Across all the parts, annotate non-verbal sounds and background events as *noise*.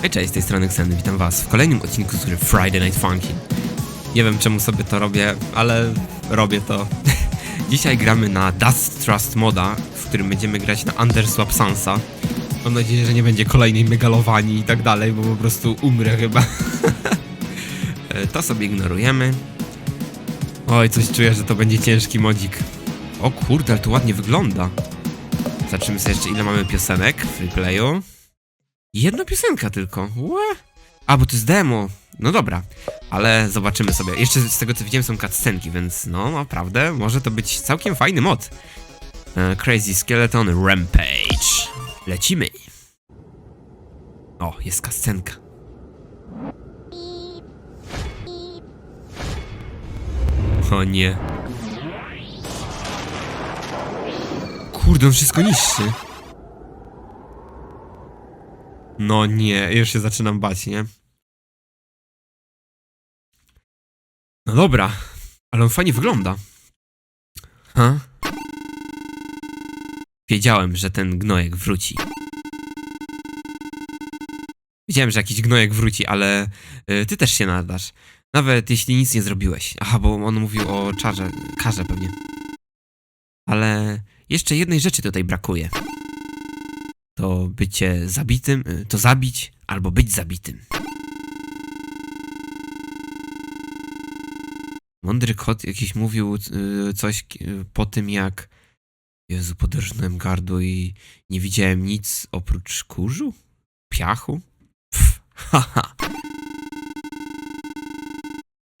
Hej, cześć, z tej strony Xeny, witam was w kolejnym odcinku z Friday Night Funky. Nie wiem czemu sobie to robię, ale robię to. *laughs* Dzisiaj gramy na Dust Trust moda, w którym będziemy grać na Underswap Sansa. Mam nadzieję, że nie będzie kolejnej megalowanii i tak dalej, bo po prostu umrę chyba. *laughs* To sobie ignorujemy. Oj, coś czuję, że to będzie ciężki modzik. O kurde, ale to ładnie wygląda. Zobaczymy sobie jeszcze ile mamy piosenek w replayu. Jedna piosenka tylko. Łe? A, bo to jest demo. No dobra, ale zobaczymy sobie. Jeszcze z tego co widziałem są cutscenki, więc no naprawdę może to być całkiem fajny mod. E, Crazy Skeleton Rampage. Lecimy. O, jest cutscenka. O nie. Kurde, on wszystko niszczy. No nie, już się zaczynam bać, nie? No dobra, ale on fajnie wygląda. Ha? Wiedziałem, że ten gnojek wróci. Wiedziałem, że jakiś gnojek wróci, ale y, ty też się nadasz. Nawet jeśli nic nie zrobiłeś. Aha, bo on mówił o czarze, karze pewnie. Ale jeszcze jednej rzeczy tutaj brakuje. To bycie zabitym, y, to zabić albo być zabitym. Mądry kot jakiś mówił y, coś y, po tym jak Jezu, poderżnąłem gardło i nie widziałem nic oprócz kurzu? Piachu? Pff, haha.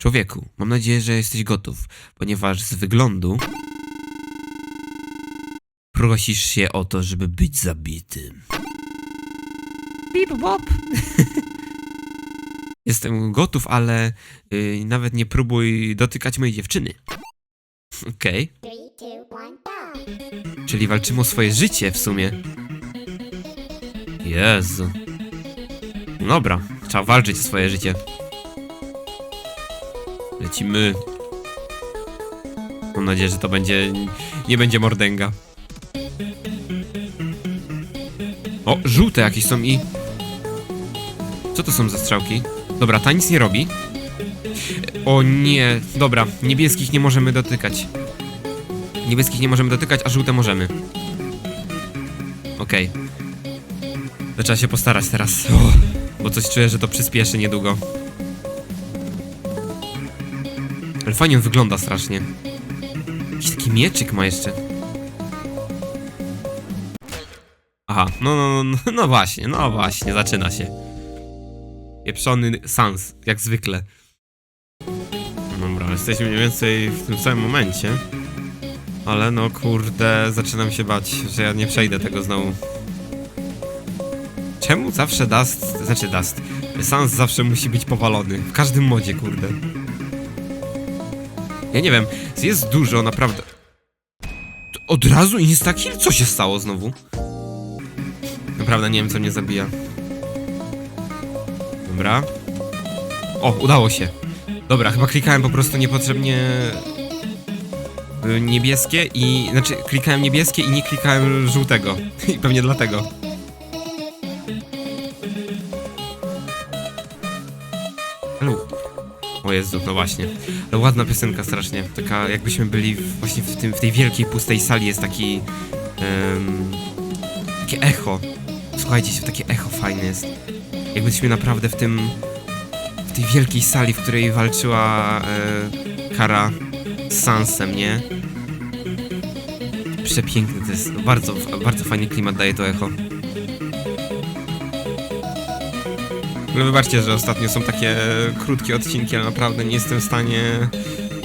Człowieku, mam nadzieję, że jesteś gotów, ponieważ z wyglądu prosisz się o to, żeby być zabitym. Bip bop. *laughs* Jestem gotów, ale y, nawet nie próbuj dotykać mojej dziewczyny. Okej. Czyli walczymy o swoje życie w sumie. Jezu. Dobra, trzeba walczyć o swoje życie. Lecimy. Mam nadzieję, że to będzie. Nie będzie mordęga. O, żółte jakieś są i. Co to są za strzałki? Dobra, ta nic nie robi. O nie, dobra, niebieskich nie możemy dotykać. Niebieskich nie możemy dotykać, a żółte możemy. Okej. To trzeba się postarać teraz. Bo coś czuję, że to przyspieszy niedługo. Ale fajnie on wygląda strasznie. Jakiś taki mieczyk ma jeszcze. Aha, no, no, no, *laughs* no, właśnie, no właśnie, zaczyna się. Pieprzony sans, jak zwykle. Dobra, jesteśmy mniej więcej w tym samym momencie. Ale no kurde, zaczynam się bać, że ja nie przejdę tego znowu. Czemu zawsze Dust, znaczy Dust, Sans zawsze musi być powalony? W każdym modzie, kurde. Ja nie wiem, jest dużo, naprawdę. Od razu insta-kill? Co się stało znowu? Naprawdę nie wiem, co mnie zabija. Dobra. O, udało się. Dobra, chyba klikałem po prostu niepotrzebnie y, niebieskie i... Znaczy, klikałem niebieskie i nie klikałem żółtego. *laughs* I pewnie dlatego. Ale... O Jezu, no właśnie. Ale ładna piosenka strasznie. Taka jakbyśmy byli w, właśnie w, tym, w tej wielkiej, pustej sali jest taki... em, takie echo. Słuchajcie się, takie echo fajne jest. Jakbyśmy naprawdę w tym... W tej wielkiej sali, w której walczyła e, Kara z Sansem, nie? Przepiękny to jest. Bardzo, bardzo fajny klimat daje to echo. No wybaczcie, że ostatnio są takie krótkie odcinki, ale naprawdę nie jestem w stanie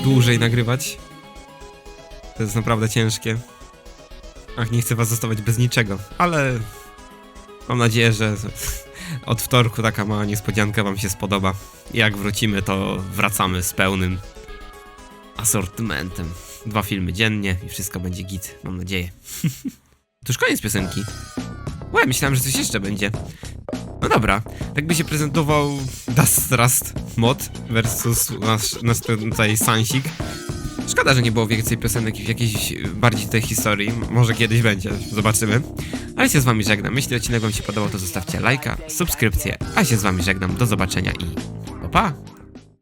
dłużej nagrywać. To jest naprawdę ciężkie. Ach, nie chcę was zostawiać bez niczego, ale mam nadzieję, że od wtorku taka mała niespodzianka wam się spodoba. Jak wrócimy, to wracamy z pełnym asortymentem. Dwa filmy dziennie i wszystko będzie git, mam nadzieję. *laughs* to już koniec piosenki. Łe, myślałem, że coś jeszcze będzie. No dobra, tak by się prezentował Dust Rust mod versus nasz, nasz tutaj Sansik. Szkoda, że nie było więcej piosenek w jakiejś bardziej tej historii. Może kiedyś będzie, zobaczymy. A ja się z wami żegnam. Jeśli odcinek wam się podobał, to zostawcie lajka, subskrypcję. A ja się z wami żegnam. Do zobaczenia i pa pa!